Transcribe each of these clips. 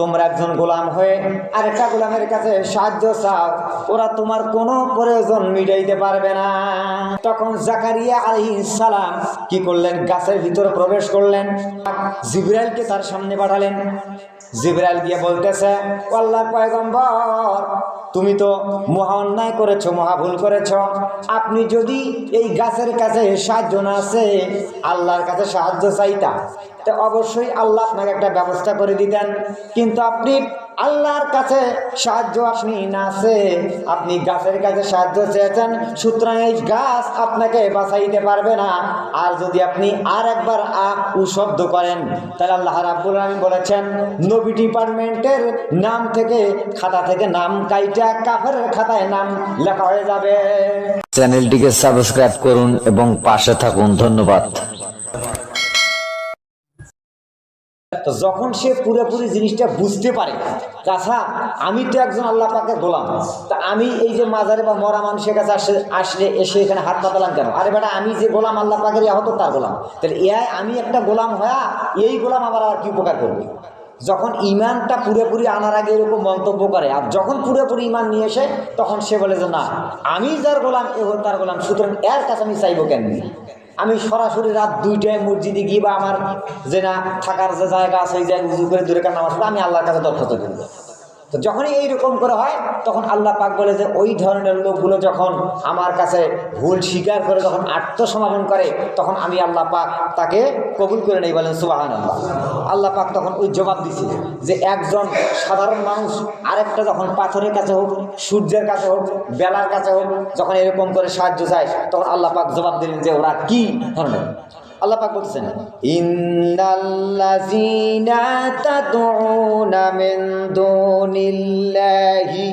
তোমরা একজন গোলাম হয়ে আরেকটা গোলামের কাছে সাহায্য চাও, ওরা তোমার কোনো প্রয়োজন মিটাইতে পারবে না। তখন জাকারিয়া আলাইহিস সালাম কি করলেন? গাছের ভিতরে প্রবেশ করলেন। জিব্রাইলকে তার সামনে পাঠালেন জিব্রাইল গিয়ে বলতেছে "ও আল্লাহর পয়গম্বর, তুমি তো মহা অন্যায় করেছ মহা ভুল করেছ। আপনি যদি এই গাছের কাছে সাহায্য না আছে আল্লাহর কাছে সাহায্য চাইতা। তো অবশ্যই আল্লাহ আপনাকে একটা ব্যবস্থা করে দিতেন। কিন্তু আপনি আল্লাহর কাছে সাহায্য আপনি না আছে আপনি গাছের কাছে সাহায্য চেয়েছেন, সুতরাং এই গাছ আপনাকে বাঁচাইতে পারবে না। আর যদি আপনি আর একবার আ উ শব্দ করেন, তাহলে আল্লাহ রাব্বুল আলামিন বলেছেন, নবী ডিপার্টমেন্টের নাম থেকে খাতা থেকে নাম কাইটা কাফের খাতায় নাম লেখা হয়ে যাবে। চ্যানেলটিকে সাবস্ক্রাইব করুন এবং পাশে থাকুন। ধন্যবাদ। তো যখন সে পুরোপুরি জিনিসটা বুঝতে পারে কাছা আমি তো একজন আল্লাহ পাকে গোলাম। তা আমি এই যে মাজারে বা মরা মানুষের কাছে আসে, আসলে এসে এখানে হাত পাতালাম কেন? আরে বেটা, আমি যে গোলাম আল্লাহ পাকের ইয়া হতো তার গোলাম। তাহলে এআই, আমি একটা গোলাম হয়া, এই গোলাম আবার আর কি উপকার করবে? যখন ইমানটা পুরোপুরি আনার আগে এরকম মন্তব্য করে, আর যখন পুরোপুরি ইমান নিয়ে এসে তখন সে বলে যে, না, আমি যার গোলাম, এ তার গোলাম, সুতরাং এর কাছে আমি চাইব কেন? আমি সরাসরি রাত দুইটায় মসজিদে গিয়ে বা আমার যে না থাকার যে জায়গা আছে এই জায়গা উজু করে দূরে কান্না আমি আল্লাহর কাছে দরখাস্ত করব। তো যখনই এইরকম করে হয়, তখন আল্লাহ পাক বলে যে, ওই ধরনের লোকগুলো যখন আমার কাছে ভুল স্বীকার করে যখন আত্মসমাপন করে, তখন আমি আল্লাহ পাক তাকে কবুল করে নেই বলেন সুবাহান আল্লাহ আল্লাহ পাক তখন ওই জবাব দিছে যে, একজন সাধারণ মানুষ, আরেকটা যখন পাথরের কাছে হোক, সূর্যের কাছে হোক, বেলার কাছে হোক, যখন এরকম করে সাহায্য চায়, তখন আল্লাহ পাক জবাব দিলেন যে, ওরা কি ধরনের? আল্লাহ পাক বলতেছেন, ইন্নাল্লাযীনা তাদউনা মিন দুনিল্লাহি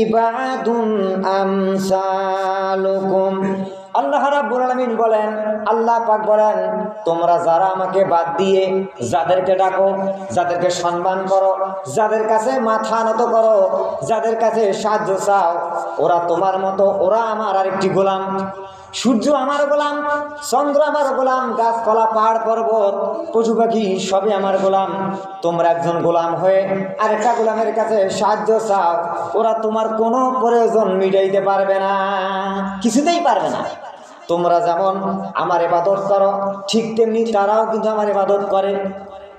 ইবাদুন আমসালুকুম। আল্লাহ রাব্বুল আলামিন বলেন, আল্লাহ পাক বলেন, তোমরা যারা আমাকে বাদ দিয়ে যাদেরকে ডাকো, যাদেরকে সম্মান করো, যাদের কাছে মাথা নত করো, যাদের কাছে সাহায্য চাও, ওরা তোমার মতো, ওরা আমার আরেকটি গোলাম। সূর্য আমার গোলাম, চন্দ্র আমার গোলাম, গাছপালা, পাহাড়, পর্বত, পশু পাখি, সবই আমার গোলাম। তোমরা একজন গোলাম হয়ে আরেকটা গোলামের কাছে সাহায্য চাও। ওরা তোমার কোনো প্রয়োজন মিটাইতে পারবে না, কিছুতেই পারবে না। তোমরা যেমন আমার এবাদত করো, ঠিক তেমনি তারাও কিন্তু আমার এবাদত করে।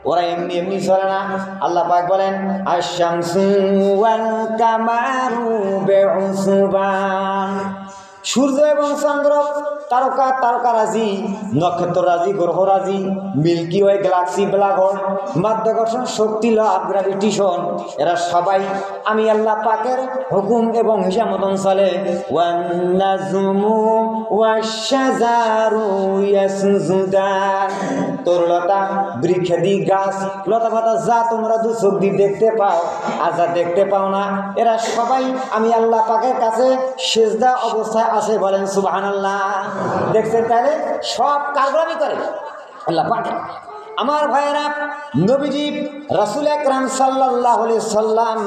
ওরা এমনি এমনি চলে না। আল্লাহ পাক বলেন আশামসু ওয়াল কামারু বিউসবান। সূর্য এবং চন্দ্র, তারকা তারকারাজি নক্ষত্ররাজি গ্রহরাজি মিল্কি ওয়ে গ্যালাক্সি হোল মাধ্যাকর্ষণ শক্তি, লাভ গ্র্যাভিটেশন এরা সবাই আমি আল্লাহ পাকের হুকুম এবং হিসাব মতন চলে তরুলতা বৃক্ষাদি গাছ, লতা পাতা যা তোমরা দু চোখ দিয়ে দেখতে পাও, আর যা দেখতে পাও না, এরা সবাই আমি আল্লাহ পাকের কাছে সেজদা অবস্থায় আছে বলেন সুবাহান আল্লাহ দেখছেন তাহলে? সব কাজগুলো করে। আল্লাহ পাকে। আমার ভাইয়েরা, নবীজি রাসুল আকরাম সাল্লাহ সাল্লাম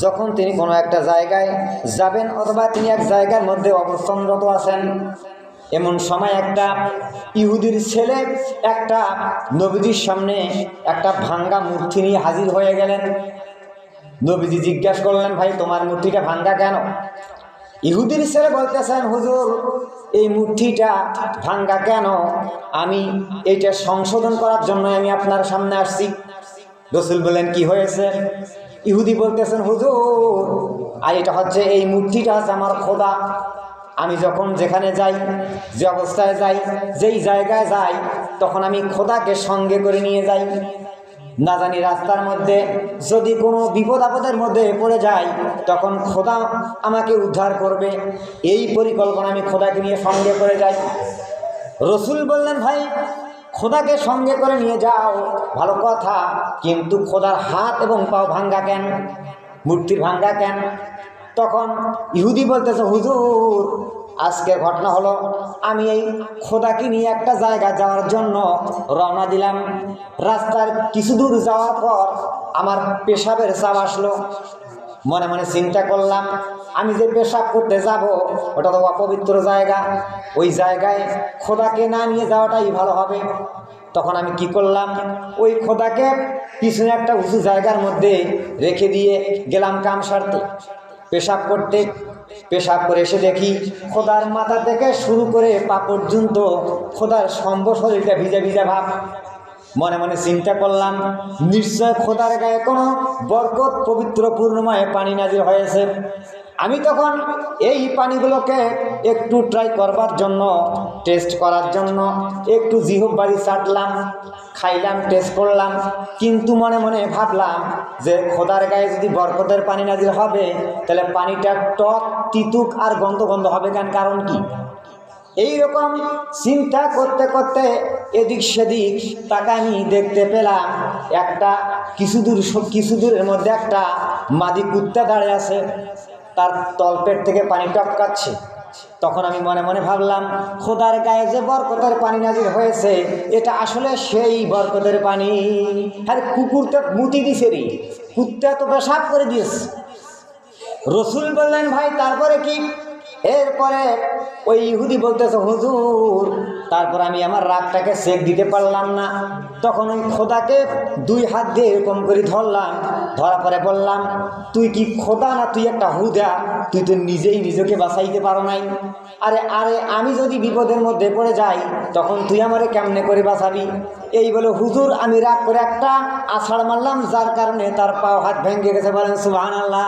যখন তিনি কোনো একটা জায়গায় যাবেন অথবা তিনি এক জায়গার মধ্যে অবস্থানরত আছেন, এমন সময় একটা ইহুদির ছেলে একটা নবীজির সামনে একটা ভাঙ্গা মূর্তি নিয়ে হাজির হয়ে গেলেন। নবীজি জিজ্ঞাসা করলেন, ভাই, তোমার মূর্তিটা ভাঙ্গা কেন? ইহুদির ছেলে বলতেছেন, হুজুর, এই মূর্তিটা ভাঙ্গা কেন? আমি এইটা সংশোধন করার জন্য আমি আপনার সামনে আসছি। রসুল বললেন, কি হয়েছে? ইহুদি বলতেছেন, হুজুর, আর এটা হচ্ছে এই মূর্তিটা হচ্ছে আমার খোদা। আমি যখন যেখানে যাই, যে অবস্থায় যাই, যেই জায়গায় যাই, তখন আমি খোদাকে সঙ্গে করে নিয়ে যাই। না জানি রাস্তার মধ্যে যদি কোনো বিপদ আপদের মধ্যে পড়ে যাই তখন খোদা আমাকে উদ্ধার করবে। এই পরিকল্পনা আমি খোদাকে নিয়ে সঙ্গে করে যাই। রসুল বললেন, ভাই, খোদাকে সঙ্গে করে নিয়ে যাও। ভালো কথা, কিন্তু খোদার হাত এবং পাও ভাঙ্গা কেন? মূর্তির ভাঙ্গা কেন? তখন ইহুদি বলতেছে, হুজুর আজকের ঘটনা হলো, আমি এই খোদাকে নিয়ে একটা জায়গা যাওয়ার জন্য রওনা দিলাম। রাস্তার কিছু দূর যাওয়ার পর আমার পেশাবের চাপ আসলো। মনে মনে চিন্তা করলাম, আমি যে পেশাব করতে যাব, ওটা তো অপবিত্র জায়গা। ওই জায়গায় খোদাকে না নিয়ে যাওয়াটাই ভালো হবে। তখন আমি কি করলাম, ওই খোদাকে পিছনে একটা উঁচু জায়গার মধ্যে রেখে দিয়ে গেলাম কাম সারতে পেশাব করতে পেশাব করে এসে দেখি খোদার মাথা থেকে শুরু করে পা পর্যন্ত খোদার সম্ভ শরীরটা ভিজা ভিজা ভাব। মনে মনে চিন্তা করলাম, নিশ্চয় খোদার গায়ে কোনো বরকত পবিত্র পূর্ণময় পানি নাজির হয়েছে। আমি তখন এই পানিগুলোকে একটু ট্রাই করবার জন্য টেস্ট করার জন্য, একটু জিহব বাড়ি চাটলাম খাইলাম টেস্ট করলাম, কিন্তু মনে মনে ভাবলাম যে খোদার গায়ে যদি বরকতের পানি নাজির হবে, তাহলে পানিটা টক, তিতুক আর গন্ধ গন্ধ হবে কেন? কারণ কি? এই রকম চিন্তা করতে করতে এদিক সেদিক তাকে আমি দেখতে পেলাম, একটা কিছু দূর কিছু দূরের মধ্যে একটা মাদি কুত্তা দাঁড়িয়ে আছে। তার তলপেট থেকে পানি টপকাচ্ছে। তখন আমি মনে মনে ভাবলাম, খোদার গায়ে যে বরকতের পানি নাজির হয়েছে, এটা আসলে সেই বরকতের পানি। আরে কুকুরটা মুতি দিছে রে, কুত্তা তো পেশাব করে দিয়েছে। রসুল বললেন, ভাই, তারপরে কি? এরপরে ওই ইহুদি বলতেছে, হুজুর, তারপর আমি আমার রাগটাকে সেক দিতে পারলাম না। তখন ওই খোদাকে দুই হাত দিয়ে এরকম করে ধরলাম। ধরা পরে বললাম, তুই কি খোদা না তুই একটা হুদা? তুই তো নিজেই নিজেকে বাঁচাইতে পারো নাই। আরে আরে, আমি যদি বিপদের মধ্যে পড়ে যাই, তখন তুই আমারে কেমনে করে বাঁচাবি? এই বলে, হুজুর, আমি রাগ করে একটা আষাঢ় মারলাম, যার কারণে তার পাও হাত ভেঙে গেছে। বলেন সুবাহান আল্লাহ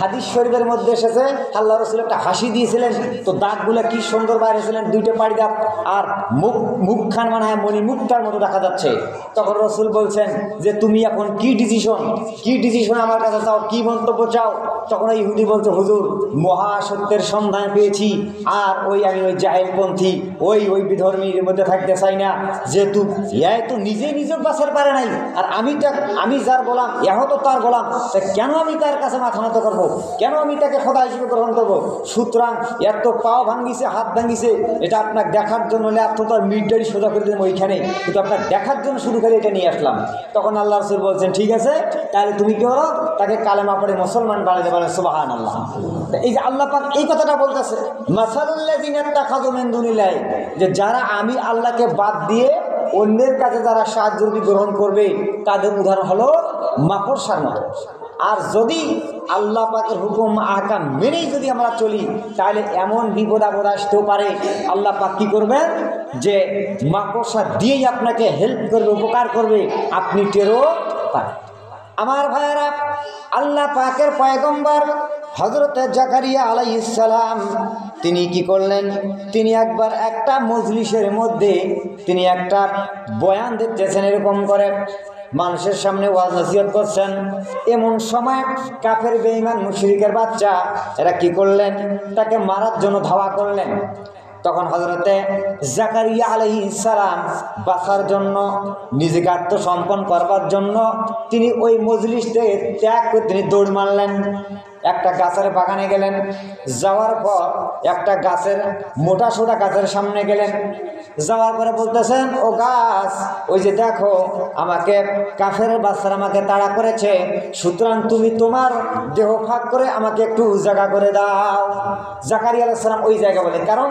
হাদিস শরীফের মধ্যে এসেছে, আল্লাহ রসুল একটা হাসি দিয়েছিলেন, তো দাঁতগুলো কি সুন্দর বাইরেছিলেন দুইটা পাড়ি দাঁত আর মুখ মুখখান মানে হয় মণি মুখটার মতো দেখা যাচ্ছে। তখন রসুল বলছেন যে, তুমি এখন কি ডিসিশন কি ডিসিশন আমার কাছে চাও? কি মন্তব্য চাও? তখন ওই ইহুদি বলছে, হুজুর, মহাসত্যের সন্ধান পেয়েছি, আর ওই আমি ওই জাহেলপন্থী, ওই ওই বিধর্মীর মধ্যে থাকতে চাই না। যেহেতু ইহাই তো নিজেই নিজের বাসার পারে নাই, আর আমি তা আমি যার বললাম ইহ তো তার বললাম তা কেন আমি তার কাছে মাথা নত করব? কেন আমি তাকে খোদা হিসেবে গ্রহণ করব? সুতরাং এত পাও ভাঙ্গিছে, হাত ভাঙ্গিছে, এটা আপনার দেখার জন্য হলে এত তো মিডডারি সোজা করে দিলাম ওইখানে। কিন্তু আপনার দেখার জন্য শুরু করে এটা নিয়ে আসলাম। তখন আল্লাহ রসুল বলছেন, ঠিক আছে, তাহলে তুমি কি করো? তাকে কালেমা পড়ে মুসলমান বানাতে পারেন সুবাহান আল্লাহ এই যে আল্লাহ পাক এই কথাটা বলতেছে মাসাল্লাহ দিনের টাকা মেন্দুনিলাই যে যারা আমি আল্লাহকে বাদ দিয়ে অন্যের কাছে যারা সাহায্য গ্রহণ করবে, তাদের উদাহরণ হলো মাকড়সার মতো। আর যদি আল্লাহ পাকের হুকুম আহকাম মেনেই যদি আমরা চলি, তাহলে এমন বিপদ আপদ আসতেও পারে। আল্লাহ পাক কী করবেন যে মাকড়সা দিয়েই আপনাকে হেল্প করবে, উপকার করবে। আপনি টেরও পারেন আমার ভাইয়েরা, আল্লাহ পাকের পয়গম্বর হজরত জাকারিয়া আলাইসালাম তিনি কি করলেন? তিনি একবার একটা মজলিসের মধ্যে তিনি একটা বয়ান দেখতেছেন এরকম করে। মানুষের সামনে ওয়াজ নসিহত করছেন। এমন সময় কাফের বেঈমান মুশরিকের বাচ্চা, এরা কি করলেন? তাকে মারার জন্য ধাওয়া করলেন। তখন হজরতে জাকারিয়া আলহি ইসালাম বাসার জন্য, নিজেকে আত্মসম্পন্ন করবার জন্য তিনি ওই মজলিস থেকে ত্যাগ করে তিনি দৌড় মারলেন। একটা গাছের বাগানে গেলেন, যাওয়ার পর একটা গাছের মোটা সোটা গাছের সামনে গেলেন। যাওয়ার পরে বলতেছেন, ও গাছ, ওই যে দেখো, আমাকে কাফের বাচ্চারা আমাকে তাড়া করেছে, সুতরাং তুমি তোমার দেহ ফাঁক করে আমাকে একটু জায়গা করে দাও। জাকারি আলাইসালাম ওই জায়গা বলে, কারণ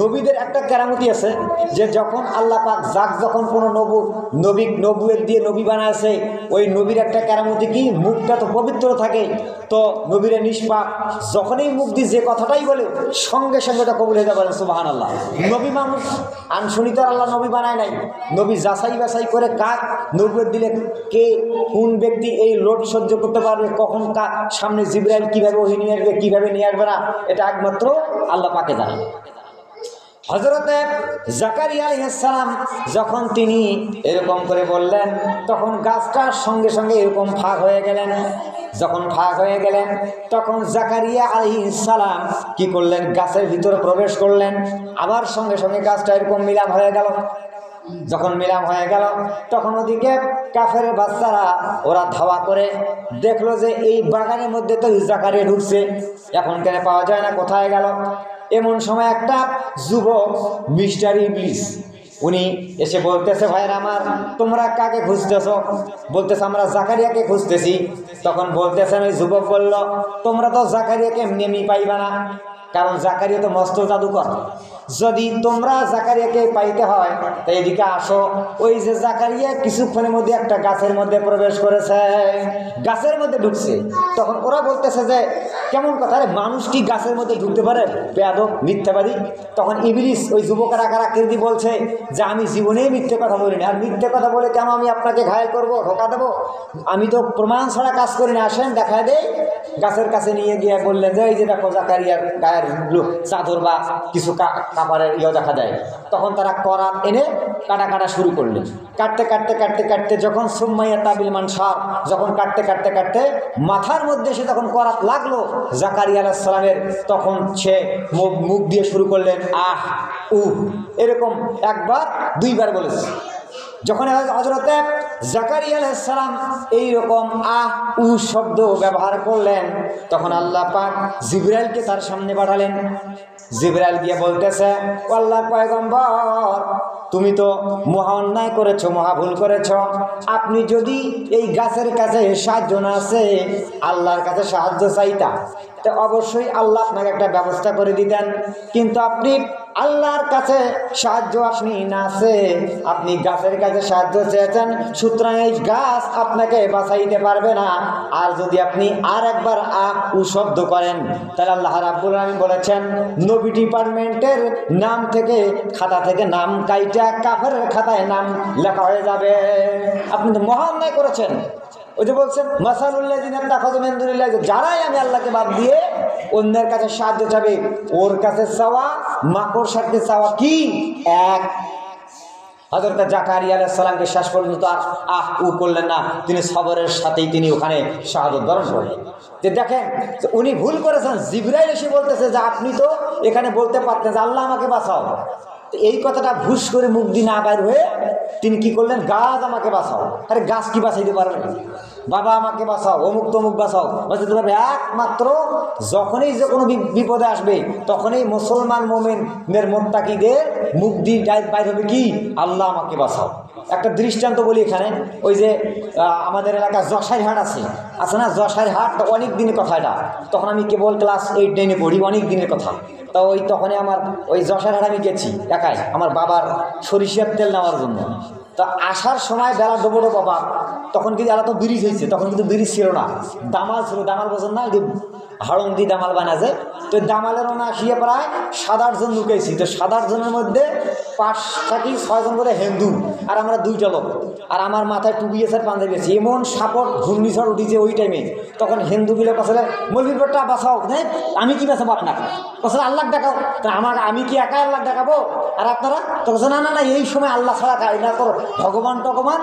নবীদের একটা কেরামতি আছে যে যখন আল্লাহ পাক যাক যখন কোনো নবু, নবী নবুয়ের দিয়ে নবী বানাইছে, ওই নবীর একটা কেরামতি কি? মুখটা তো পবিত্র থাকে। তো নবীরে নিষ্পাপ, যখনই মুখ দিয়ে যে কথাটাই বলে, সঙ্গে সঙ্গে ওটা কবুল হয়ে যাবে সুবাহান আল্লাহ নবী মানুষ আনশুনি তো আল্লাহ নবী বানায় নাই। নবী যাচাই বাছাই করে কাক নবীর দিলে কে কোন ব্যক্তি এই লোড সহ্য করতে পারবে, কখন কাক সামনে জিব্রাইল কীভাবে ওহি নিয়ে আসবে, কীভাবে নিয়ে আসবে না, এটা একমাত্র আল্লাহ পাকে জানে। হজরতে জাকারিয়া আলাইসালাম যখন তিনি এরকম করে বললেন, তখন গাছটার সঙ্গে সঙ্গে এরকম ফাঁক হয়ে গেলেন। যখন ফাঁক হয়ে গেলেন, তখন জাকারিয়া আলাইসালাম কি করলেন? গাছের ভিতরে প্রবেশ করলেন। আবার সঙ্গে সঙ্গে গাছটা এরকম মিলাম হয়ে গেল। যখন মিলাম হয়ে গেল, তখন ওদিকে কাফের বাচ্চারা ওরা ধাওয়া করে দেখল যে এই বাগানের মধ্যে তো জাকারিয়া ঢুকছে। এখন কেন পাওয়া যায় না? কোথায় গেল? এমন সময় একটা যুবক মিস্টার ইংলিশ উনি এসে বলতেছে, ভাইয়ের আমার, তোমরা কাকে খুঁজতেছ? বলতেছে, আমরা জাকারিয়াকে খুঁজতেছি। তখন বলতেছেন ওই যুবক বলল, তোমরা তো জাকারিয়াকে এমনি এমনি পাইবা না, কারণ জাকারিয়া তো মস্ত জাদুকর। যদি তোমরা জাকারিয়াকে পাইতে হয়, তো এদিকে আসো। ওই যে জাকারিয়া কিছুক্ষণের মধ্যে একটা গাছের মধ্যে প্রবেশ করেছে। গাছের মধ্যে ঢুকছে। তখন ওরা বলতেছে যে, কেমন কথা রে, মানুষ কি গাছের মধ্যে ঢুকতে পারে? বেয়াদব, মিথ্যাবাদী। তখন ইবলিস ওই যুবকের আকার আকৃতি বলছে যে, আমি জীবনেই মিথ্যে কথা বলিনি। আর মিথ্যে কথা বলে কেন আমি আপনাকে ঘায়ল করব ঢোকা দেবো? আমি তো প্রমাণ ছাড়া কাজ করি না। আসেন দেখা দেয় গাছের কাছে নিয়ে গিয়ে বললেন যে, এই যে দেখো জাকারিয়ার গায়ের চাদর বা কিছু কাপড়ের ইয়ে দেখা যায়। তখন তারা করাত এনে কাটা কাটা শুরু করলেন। কাটতে কাটতে কাটতে কাটতে যখন সুম্মাইয়া তাবিল মানসার যখন কাটতে কাটতে কাটতে মাথার মধ্যে সে তখন করাত লাগল, জাকারিয়া আলাহ সালামের, তখন সে মুখ মুখ দিয়ে শুরু করলেন, আহ উ এরকম একবার, দুইবার বলেছে। যখন হজরতে জাকারিয়া আলাইসালাম এইরকম আহ উ শব্দ ব্যবহার করলেন, তখন আল্লাহ পাক জিব্রাইলকে তার সামনে পাঠালেন। জিব্রাইল গিয়ে বলতেছে "ও আল্লাহ পয়গম্বর, তুমি তো মহা অন্যায় করেছ মহা ভুল করেছ। আপনি যদি এই গাছের কাছে সাহায্য না আছে আল্লাহর কাছে সাহায্য চাইতা। তো অবশ্যই আল্লাহ আপনাকে একটা ব্যবস্থা করে দিতেন। কিন্তু আপনি আল্লাহর কাছে সাহায্য আপনি না আছে আপনি গাছের কাছে সাহায্য চেয়েছেন, সুতরাং এই গাছ আপনাকে বাঁচাইতে পারবে না। আর যদি আপনি আর একবার আ উ শব্দ করেন, তাহলে আল্লাহ রাব্বুল আলামিন বলেছেন নবী ডিপার্টমেন্টের নাম থেকে খাতা থেকে নাম কাইটা কাফের খাতায় নাম লেখা হয়ে যাবে। আপনি তো মহা অন্যায় করেছেন। ওই যে বলছেন মাসানুল্লাহ জিনান্দা ফজমেন্দুল্লাহ যারাই আমি আল্লাহকে বাদ দিয়ে অন্যের কাছে সাহায্য চাবে, ওর কাছে চাওয়া মাকড় সাথে চাওয়া কি? এক। হজরত জাকারি আলাইসাল্লামকে শেষ পর্যন্ত আহ উ করলেন না। তিনি সবরের সাথেই তিনি ওখানে শাহাদত বরণ করলেন। যে দেখেন উনি ভুল করেছেন। জিব্রাইল এসে বলতেছে যে, আপনি তো এখানে বলতে পারতেন যে, আল্লাহ আমাকে বাঁচাও। এই কথাটা ভুস করে মুখ দিয়ে না বাইর হয়ে তিনি কি করলেন? গাছ আমাকে বাঁচাও। আরে গাছ কি বাঁচাইতে পারবে বাবা আমাকে বাঁচাও, অমুক তমুক বাঁচাও। বাঁচাতে পারবে একমাত্র যখনই যে কোনো বিপদে আসবে, তখনই মুসলমান মোমেনের মোত্তাকিদের মুখ দিয়ে বাইর হবে কি? আল্লাহ আমাকে বাঁচাও। একটা দৃষ্টান্ত বলি এখানে, ওই যে আমাদের এলাকায় যশাই হাট আছে। আছে না? যশাই হাট অনেক দিনের কথা এটা। তখন আমি কেবল ক্লাস এইট, নাইনে পড়ি, অনেক দিনের কথা। তো ওই তখনই আমার, ওই যশাই হাট আমি গেছি, একাই, আমার বাবার সরিষার তেল নেওয়ার জন্য। তো আসার সময় বেলা ডোবো ডোবো তখন কিন্তু এলা তো ব্রিজ হয়েছে, তখন কিন্তু ব্রিজ ছিল না। দামাল ছিল, দামাল বোঝেন না হাড়ন দিয়ে দামাল বানাছে তো দামালের না আসিয়ে প্রায় সাত আটজন লুকেছি তো সাত আটজনের মধ্যে পাঁচ থাকি ছয়জন করে হিন্দু আর আমরা দুইটা লোক। আর আমার মাথায় আর পাঞ্জাবি আছে। এমন সাপট ঘূর্ণিঝড় উঠিছে ওই টাইমে তখন হিন্দু বিলে কসলে মলবিরটা বাঁচাও। হ্যাঁ আমি কি বাঁচাবো আপনাকে? কসলে আল্লাহ দেখাও। তা আমার, আমি কি একা আল্লাহ দেখাবো? আর আপনারা? তো না না না, এই সময় আল্লাহ ছাড়া না করো। ভগবান টগবান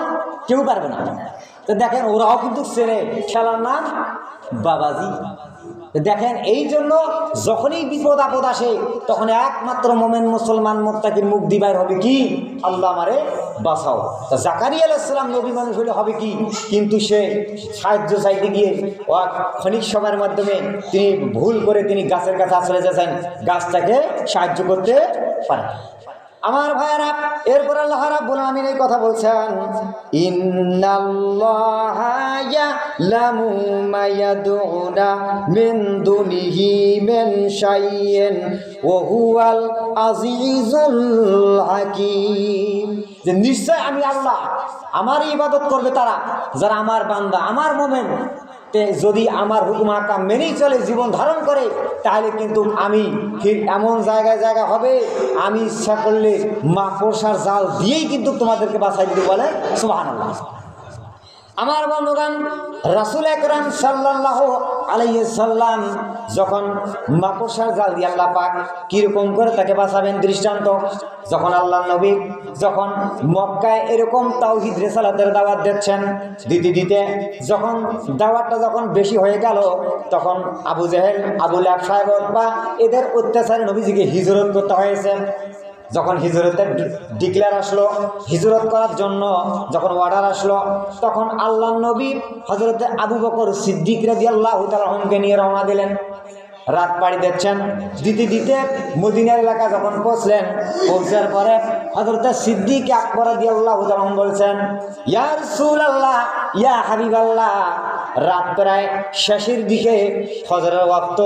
কেউ পারবে না। তো দেখেন ওরাও কিন্তু ছেলে। খেলার নাম বাবাজি। দেখেন, এই জন্য যখনই বিপদ আপদ আসে, তখন একমাত্র মোমেন মুসলমান মোত্তাকির মুখ দিবার হবে কি? আল্লাহ আমারে বাঁচাও। তা জাকারি আলাইসালাম নবী মানুষ হলে হবে কি? কিন্তু সে সাহায্য চাইতে গিয়ে ও ক্ষণিক সময়ের মাধ্যমে তিনি ভুল করে তিনি গাছের কাছে আসলে যাচ্ছেন গাছটাকে সাহায্য করতে পারে। আমার ভাইয়েরা, এরপর আল্লাহ রাব্বুল আলামিন এই কথা বলছেন, ইন্নাল্লাহা ইয়ালামু মা ইয়াদউনা মিন দুনিহি মিন শাইইন ওয়া হুয়াল আজিজুল হাকীম. যে নিশ্চয় আমি আল্লাহ, আমার ইবাদত করবে তারা, যারা আমার বান্দা, আমার মোমেন। যদি আমার হুকুম মেনেই চলে, জীবন ধারণ করে, তাহলে কিন্তু আমি ঠিক এমন জায়গায় জায়গা হবে, আমি ইচ্ছা করলে মাকড়সার জাল দিয়েই কিন্তু তোমাদেরকে বাসায় দিতে বলে সুবাহ আমার বন্ধুগান রাসুল একরাম সাল্লাহ আলাইসাল্লাম যখন মাকড়সার জাল দিয়ে আল্লাহ পাক কীরকম করে তাকে বাঁচাবেন দৃষ্টান্ত, যখন আল্লাহ নবী যখন মক্কায় এরকম তাওহিদ রেসালাতের দাওয়াত দিচ্ছেন, দিতে দিতে যখন দাওয়াতটা যখন বেশি হয়ে গেল, তখন আবু জেহেল আবুল আব সাহেব বা এদের অত্যাচারে নবীজিকে হিজরত করতে হয়েছে। যখন হিজরতের ডিক্লেয়ার আসলো, হিজরত করার জন্য যখন অর্ডার আসলো, তখন আল্লাহ নবী হজরতে আবু বকর সিদ্দিক রাজি আল্লাহ তালকে নিয়ে রওনা দিলেন। রাত পাড়ি দিচ্ছেন। দিতে দিতে মদিনার এলাকা যখন পৌঁছলেন, পৌঁছার পরে হজরতে সিদ্দিক আকবর দিয়ে আল্লাহ বলছেন ইয়ার সুল আল্লাহ ইয়া হাবিব আল্লাহ রাত প্রায় শেষের দিকে ফজরের ওয়াক্ত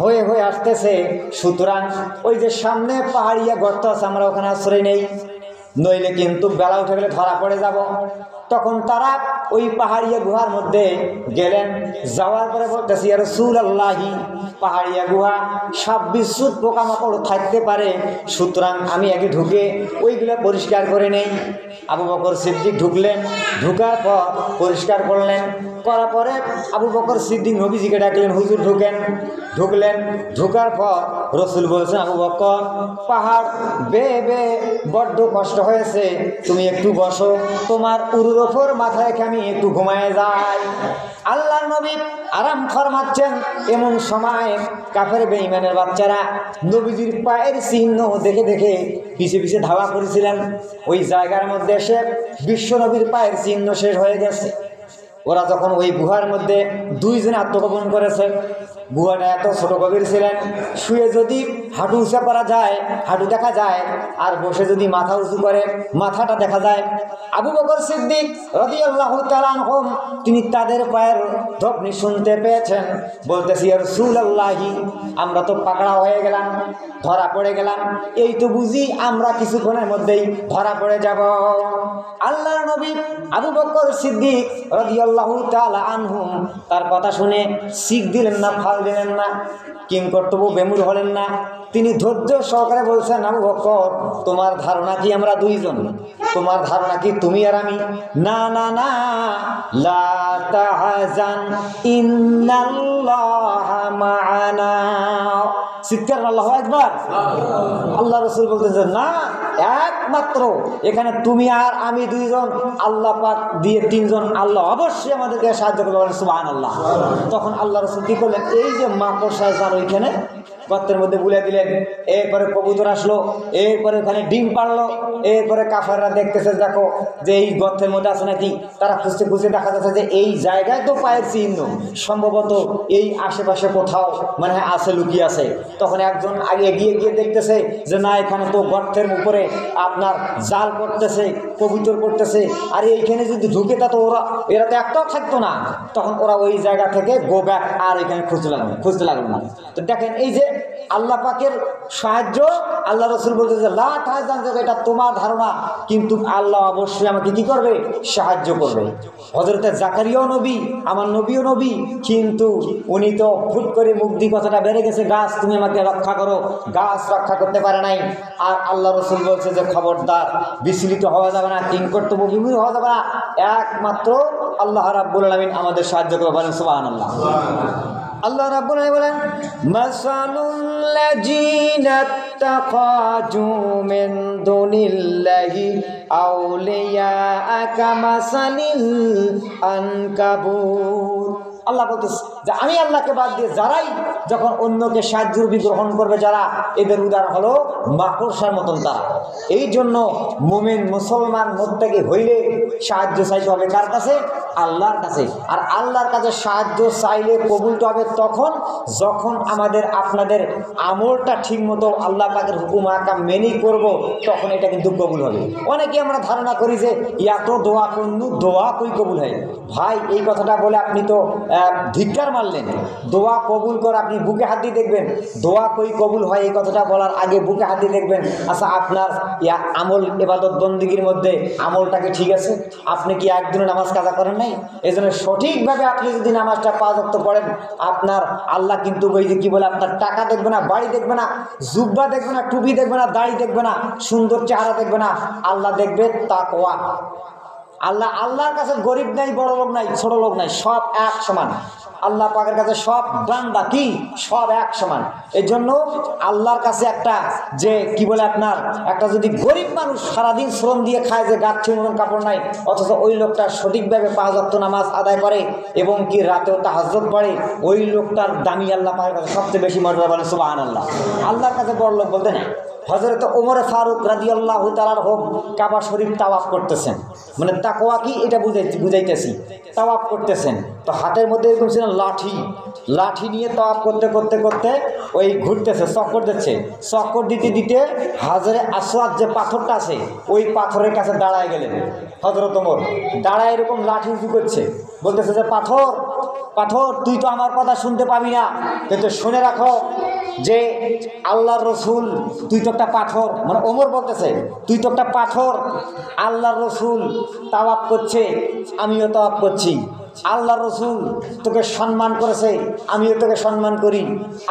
হয়ে হয়ে আসতেছে। সুতরাং ওই যে সামনে পাহাড়িয়া গর্ত আছে, আমরা ওখানে আশ্রয় নেই। নইলে কিন্তু বেলা উঠে গেলে ধরা পড়ে যাব। তখন তারা ওই পাহাড়িয়া গুহার মধ্যে গেলেন। যাওয়ার পরে বলতেছি আর সুর আল্লাহি পাহাড়িয়া গুহা ছাব্বিশ ফুট পোকামাকড় থাকতে পারে। সুতরাং আমি আগে ঢুকে ওইগুলো পরিষ্কার করে নেই। আবু বকর সিদ্দিক ঢুকলেন। ঢুকার পর পরিষ্কার করলেন। করার পরে আবু বকর সিদ্দিক নবীজিকে ডাকলেন, হুজুর ঢুকেন। ঢুকলেন, ঢুকার পর রসুল বলছেন, আবু বকর, পাহাড় বে বে বড্ড কষ্ট হয়েছে, তুমি একটু বসো, তোমার উরুর ওপর মাথা রেখে আমি একটু ঘুমায় যাই। আল্লাহ নবী আরাম ফরমাচ্ছেন, এমন সময় কাফের বেঈমানের বাচ্চারা নবীজির পায়ের চিহ্ন দেখে দেখে পিছে পিছে ধাওয়া করেছিলেন। ওই জায়গার মধ্যে এসে বিশ্ব নবীর পায়ের চিহ্ন শেষ হয়ে গেছে। ওরা যখন ওই গুহার মধ্যে দুইজনে আত্মগোপন করেছে। গুহাটা এত ছোট গভীর ছিলেন, শুয়ে যদি হাঁটু উঁচা করা যায়, হাঁটু দেখা যায়, আর বসে যদি মাথা উঁচু করে, মাথাটা দেখা যায়। আবু বকর সিদ্দিক রদি আল্লাহ হোম তিনি তাদের পায়ের ধপনি শুনতে পেয়েছেন। বলতেছি আর সুল আল্লাহি আমরা তো পাকড়া হয়ে গেলাম, ধরা পড়ে গেলাম। এই তো বুঝি আমরা কিছুক্ষণের মধ্যেই ধরা পড়ে যাব। আল্লাহ নবী আবু বকর সিদ্দিক রাদিয়াল্লাহু তাআলা আনহুম, তার কথা শুনে শিখ দিলেন না ফাল দিলেন না কিং কর্তব্য বেমুর হলেন না। তিনি ধৈর্য সহকারে বলছেন আবু বকর তোমার ধারণা কি আমরা দুইজন? তোমার ধারণা কি তুমি আর আমি? না না না চিৎকার আল্লাহ একবার আল্লাহ রসুল বলতেছেন, না, একমাত্র, এখানে তুমি আর আমি দুইজন, আল্লাহ পাক দিয়ে তিনজন, আল্লাহ অবশ্যই আমাদেরকে সাহায্য করবেন সুবাহান আল্লাহ তখন আল্লাহ রসুল কি করলেন, এই যে মাকড়সায় যার ওইখানে গর্তের মধ্যে বুলে দিলেন। এরপরে কবুতর আসলো, এরপরে ওখানে ডিম পারল এরপরে কাফাররা দেখতেছে, দেখো যে এই গর্তের মধ্যে আছে নাকি? তারা খুঁজতে খুঁজতে দেখা যাচ্ছে যে এই জায়গায় তো পায়ের চিহ্ন। সম্ভবত এই আশেপাশে কোথাও মানে আছে, লুকিয়ে আছে। তখন একজন আগে এগিয়ে গিয়ে দেখতেছে যে, না, এখানে তো গর্তের উপরে আপনার জাল করতেছে কবুতর করতেছে আর, এইখানে যদি ঢুকে তা তো ওরা, এরা তো একটাও থাকতো না। তখন ওরা ওই জায়গা থেকে গো ব্যাক আর এখানে খুঁজতে লাগল খুঁজতে লাগল না। তো দেখেন, এই যে আল্লাহ পাকের সাহায্য, আল্লাহ রসুল বলতে যে এটা তোমার ধারণা। কিন্তু আল্লাহ অবশ্যই আমাকে কি করবে? সাহায্য করবে। হজরতে জাকারিয়াও নবী, আমার নবীও নবী, কিন্তু উনি তো ফুট করে দিয়ে কথাটা বেড়ে গেছে, গাছ, তুমি আমাকে রক্ষা করো। গাছ রক্ষা করতে পারে নাই। আর আল্লাহ রসুল বলছে যে, খবরদার, বিচলিত হওয়া যাবে না কিং কর্তব্য বিমূল হওয়া যাবে না। একমাত্র আল্লাহ রাব্বুল আলামিন আমাদের সাহায্য করবে বলেন সুবহানাল্লাহ। আল্লাহ রাব্বুল আলামিন বলেন মাসালুল লাযিনা তাকাজু মিন দুনিল্লাহি আউলিয়া কামাসালিল আনকাবুত আল্লাহ বলতেছে যে আমি আল্লাহকে বাদ দিয়ে যারাই যখন অন্যকে সাহায্য রূপী গ্রহণ করবে, যারা এদের উদাহরণ হলো মাকড়সার মতন তারা। এই জন্য মোমেন মুসলমান মোত্তাকি হইলে সাহায্য চাইতে হবে কার কাছে? আল্লাহর কাছে। আর আল্লাহর কাছে সাহায্য চাইলে কবুলটা হবে তখন, যখন আমাদের আপনাদের আমলটা ঠিক মতো আল্লাহ পাকের হুকুম আকাম মেনেই করব, তখন এটা কিন্তু কবুল হবে। অনেকে আমরা ধারণা করি যে এত দোয়া করলু দোয়া কই কবুল হয়? ভাই, এই কথাটা বলে আপনি তো ধিক্কার মারলেন। দোয়া কবুল করে, আপনি বুকে হাত দিয়ে দেখবেন। দোয়া কই কবুল হয়, এই কথাটা বলার আগে বুকে হাত দিয়ে দেখবেন। আচ্ছা আপনার ইয়া আমল এবাদত বন্দিগির মধ্যে আমলটাকে ঠিক আছে? আপনি কি একদিনও নামাজ কাজা করেন নাই? এই জন্য সঠিকভাবে আপনি যদি নামাজটা পাঁচ অক্ত পড়েন, আপনার আল্লাহ কিন্তু ওই যে কী বলে, আপনার টাকা দেখবে না, বাড়ি দেখবে না, জুব্বা দেখবে না, টুপি দেখবে না, দাড়ি দেখবে না, সুন্দর চেহারা দেখবে না, আল্লাহ দেখবে তাকওয়া। আল্লাহ, আল্লাহর কাছে গরিব নাই, বড় লোক নাই, ছোট লোক নাই, সব এক সমান। আল্লাহ পাকের কাছে সব বান্দা কি? সব এক সমান। এই জন্য আল্লাহর কাছে একটা যে, কি বলে আপনার, একটা যদি গরিব মানুষ সারাদিন শ্রম দিয়ে খায় যে গাছ মতন কাপড় নাই, অথচ ওই লোকটা সঠিকভাবে পাঁচ অক্ত নামাজ আদায় করে এবং কি রাতেও তাহাজ্জত পড়ে, ওই লোকটার দামি আল্লাহ পাকের কাছে সবচেয়ে বেশি মর্যাদা বলে সুবাহান আল্লাহ আল্লাহর কাছে বড় লোক বলতে না হজরত ওমর ফারুক রাজি আল্লাহ তালার হোক কাবা শরীফ তাওয়াফ করতেছেন। মানে তাকোয়া কি? এটা বুঝাই বুঝাইতেছি। তাওয়াফ করতেছেন। তো হাতের মধ্যে এরকম ছিল লাঠি। লাঠি নিয়ে তাওয়াফ করতে করতে করতে ওই ঘুরতেছে, চক্কর দিচ্ছে। চক্কর দিতে দিতে হাজারে আসোয়াদ যে পাথরটা আছে, ওই পাথরের কাছে দাঁড়ায় গেলেন হজরত ওমর। দাঁড়ায় এরকম লাঠি উঁচু করছে। বলতেছে যে, পাথর পাথর, তুই তো আমার কথা শুনতে পাবি না। কিন্তু শুনে রাখো যে আল্লাহর রসুল, তুই তো একটা পাথর। মানে ওমর বলতেছে, তুই তো একটা পাথর। আল্লাহর রসুল তাওয়াপ করছে, আমিও তাওয়াপ করছি। আল্লাহ রসুল তোকে সম্মান করেছে, আমিও তোকে সম্মান করি।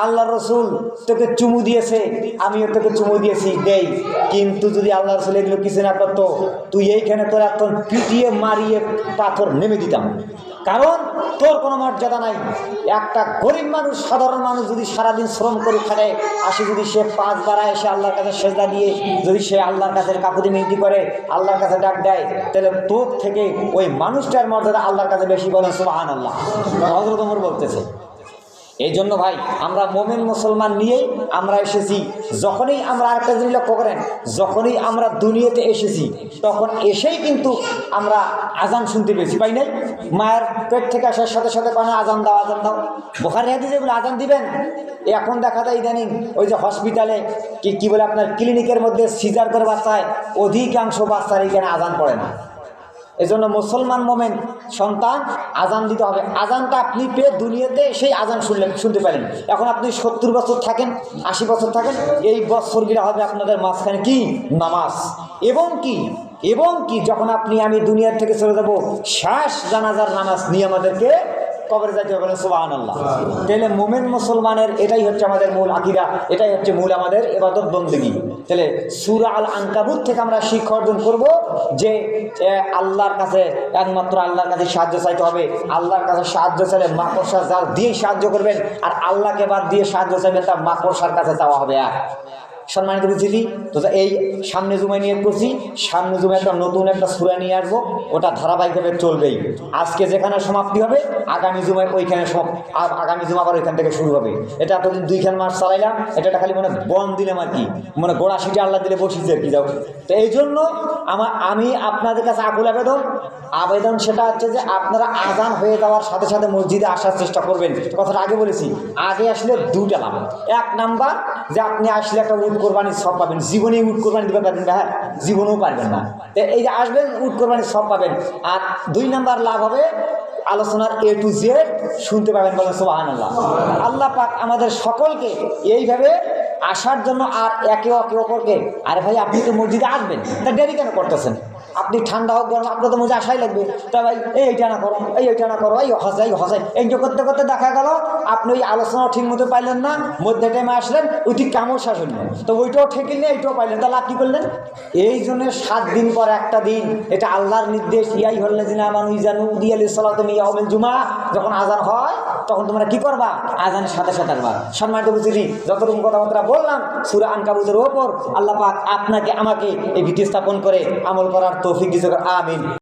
আল্লাহ রসুল তোকে চুমু দিয়েছে, আমিও তোকে চুমু দিয়েছি, দেই। কিন্তু যদি আল্লাহ রসুল এগুলো কিছু না করতো, তুই এইখানে তোর এখন পিটিয়ে মারিয়ে পাথর নেমে দিতাম। কারণ তোর কোনো মর্যাদা নাই। একটা গরিব মানুষ, সাধারণ মানুষ যদি সারাদিন শ্রম করে খাটে আসে যদি সে পাঁচ বাড়ায় এসে আল্লাহর কাছে সেজদা দিয়ে, যদি সে আল্লাহর কাছে কাকুতি মিনতি করে, আল্লাহর কাছে ডাক দেয়, তাহলে তোর থেকে ওই মানুষটার মর্যাদা আল্লাহর কাছে বেশি বলে সুবাহান আল্লাহ হজরতমর বলতেছে এই জন্য ভাই, আমরা মোমেন মুসলমান নিয়েই আমরা এসেছি। যখনই আমরা আরেকটা জিনিস লক্ষ্য করেন, যখনই আমরা দুনিয়াতে এসেছি, তখন এসেই কিন্তু আমরা আজান শুনতে পেয়েছি। পাই নাই? মায়ের পেট থেকে আসার সাথে সাথে কোনো আজান দাও আজান দাও। বোখারি হাতে যেগুলো আজান দিবেন? এখন দেখা যায় ইদানিং ওই যে হসপিটালে কি কি বলে আপনার ক্লিনিকের মধ্যে সিজার করে বাচ্চায় অধিকাংশ বাচ্চার এখানে আজান পড়ে না। এজন্য মুসলমান মোমেন সন্তান আজান দিতে হবে। আজানটা আপনি পেয়ে দুনিয়াতে সেই আজান শুনলেন, শুনতে পারেন এখন আপনি সত্তর বছর থাকেন, আশি বছর থাকেন, এই বছরগুলো হবে আপনাদের মাঝখানে কি? নামাজ। এবং কি? এবং কি? যখন আপনি, আমি দুনিয়ার থেকে চলে যাব শ্বাস জানাজার নামাজ নিয়ে আমাদেরকে কবরে যাইতে হবে সুবাহান আল্লাহ তাহলে মোমেন মুসলমানের এটাই হচ্ছে আমাদের মূল আকিরা এটাই হচ্ছে মূল আমাদের এবাদত বন্দিগি। তাহলে সুরা আল আঙ্কাবুত থেকে আমরা শিক্ষা অর্জন করব যে আল্লাহর কাছে, একমাত্র আল্লাহর কাছে সাহায্য চাইতে হবে। আল্লাহর কাছে সাহায্য চাইলে মাকড়সা দিয়ে সাহায্য করবেন, আর আল্লাহকে বাদ দিয়ে সাহায্য চাইবেন তা মাকড়সার কাছে যাওয়া হবে। আর সম্মানিত বুঝিলি তো এই সামনে জুমায় নিয়ে করছি। সামনে জুমায় একটা নতুন একটা সুরা নিয়ে আসব। ওটা ধারাবাহিকভাবে চলবেই। আজকে যেখানে সমাপ্তি হবে, আগামী জুমায় ওইখানে আগামী জুমা আবার ওইখান থেকে শুরু হবে। এটা এতদিন দুইখান মাস চালাইলাম, এটা খালি মানে বন দিলাম আর কি। মানে গোড়া সিটে আল্লাহ দিলে বসিয়েছে আর কি, যাও। তো এই জন্য আমার আমি আপনাদের কাছে আকুল আবেদন। আবেদন সেটা হচ্ছে যে আপনারা আজান হয়ে যাওয়ার সাথে সাথে মসজিদে আসার চেষ্টা করবেন। কথাটা আগে বলেছি, আগে আসলে দুটা লাভ। এক নাম্বার যে আপনি আসলে একটা উট কোরবানির সব পাবেন। জীবনে উঠ কোরবানি দিতে পারবেন হ্যাঁ? জীবনেও পারবেন না। এই যে আসবেন উঠ কোরবানির সব পাবেন। আর দুই নাম্বার লাভ হবে আলোচনার এ টু জেড শুনতে পাবেন বলেন সোহান আল্লাহ আল্লাহ পাক আমাদের সকলকে এইভাবে আসার জন্য আর একে অকে অপরকে, আরে ভাই, আপনি তো মসজিদে আসবেন, তা দেরি কেন করতেছেন? আপনি ঠান্ডা হোক, গরম আপনার তো মজা আসাই লাগবে। তা ভাই, এই এইটা না করো, এই এইটা না করো, এই হসাই হসাই এই করতে করতে দেখা গেল, আপনি ওই আলোচনা ঠিক মতো পাইলেন না, মধ্যে টাইমে আসলেন ওইটি কামড় শাসন তো ওইটাও ঠেকিল না এইটাও পাইলেন। তাহলে আপনি করলেন? এই জন্য সাত দিন পর একটা দিন, এটা আল্লাহর নির্দেশ, ইয়াই হল দিন আমার ইজানু দিয়ালি সালাতমি ইয়াউমিল জুমা, যখন আজান হয়, তখন তোমরা কি করবা? আজানের সাথে সাথে আসবা। সম্মানিত বুঝলি যতটুকু কথাবার্তা বললাম, সুরা আনকাবুদের ওপর আল্লাহ পাক আপনাকে, আমাকে এই ভিত্তি স্থাপন করে আমল করার তৌফিক দিয়েছে আমিন।